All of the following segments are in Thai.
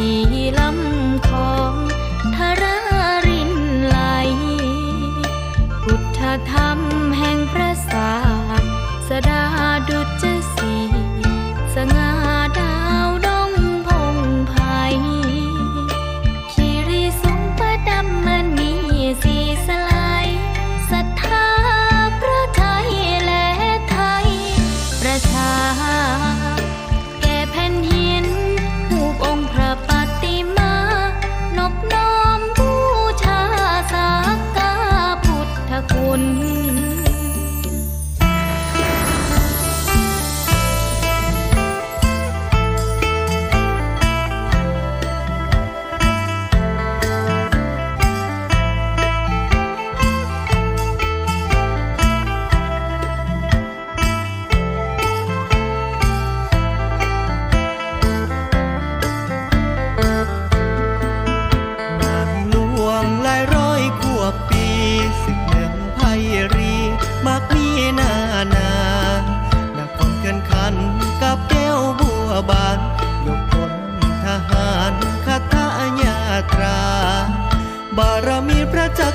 สีลำคองทารินไหล พุทธธรรมแห่งพระศาสดาดุจ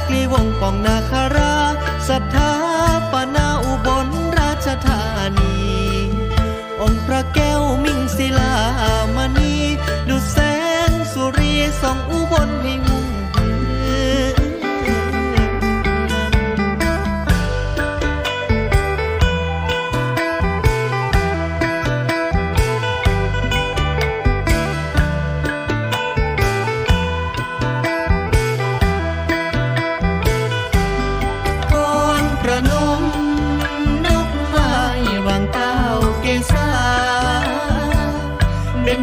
กลีวงปองนาคาราศรัทธาปนาอุบลราชธานี องค์พระแก้วมิ่งศิลามณีดุแสงสุรีสองอุ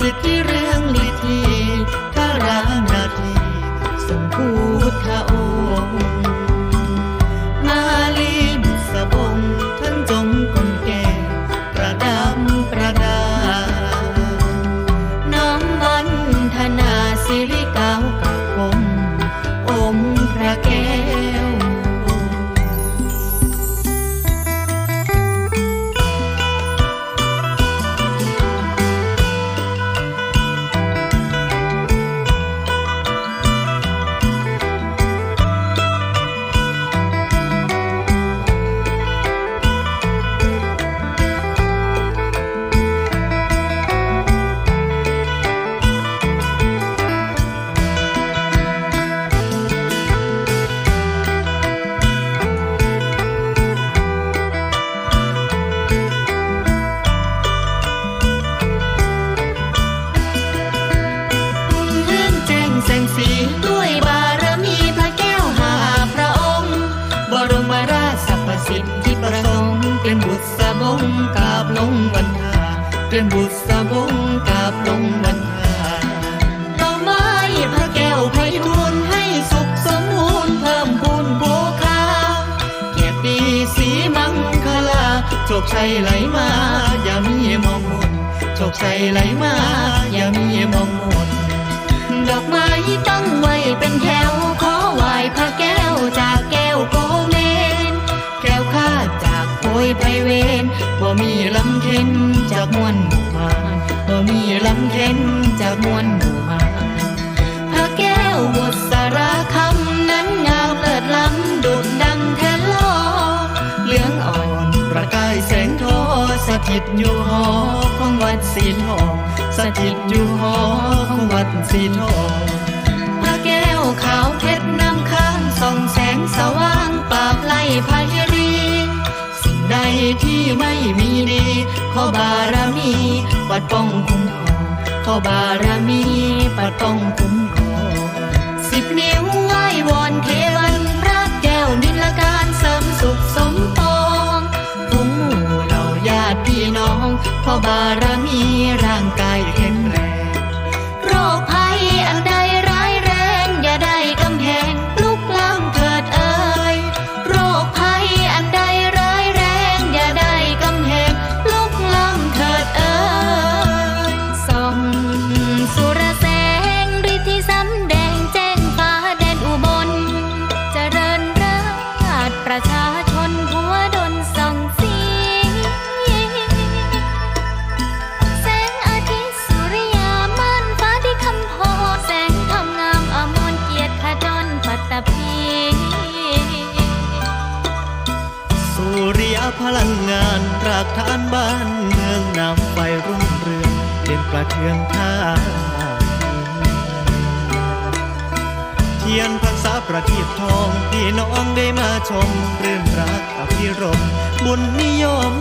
si อนบุษบงกาบลงวันหาต่อไม้พระแก้วไพบูนให้สุขสมุนเพิ่มพูนโบคาเกียรติสีมังคลาโชคชัยไหลมา อย่ามีมองมนโชคชัยไหลมา อย่ามีมองมนดอกไม้ตั้ง สีทองสถิตอยู่หอของวัดสีทองพระแก้วขาวเพชรน้ำค้างส่องแสงสว่างปราบไล่พายรี สิ่งใดที่ไม่มีดี ขอบารมีปัดป้องคุ้มครองขอบารมีปัดป้องคุ้มครองสิบนิ้วไหว้วอนเทวัน พระบารมี พลังงานรากฐานบ้านเมืองนำไฟรุ่งเรืองเด่นประเทืองท่าเทียนพรรษาประทีปทอง พี่น้องได้มาชมเรื่องรักอภิรมบุญนิยม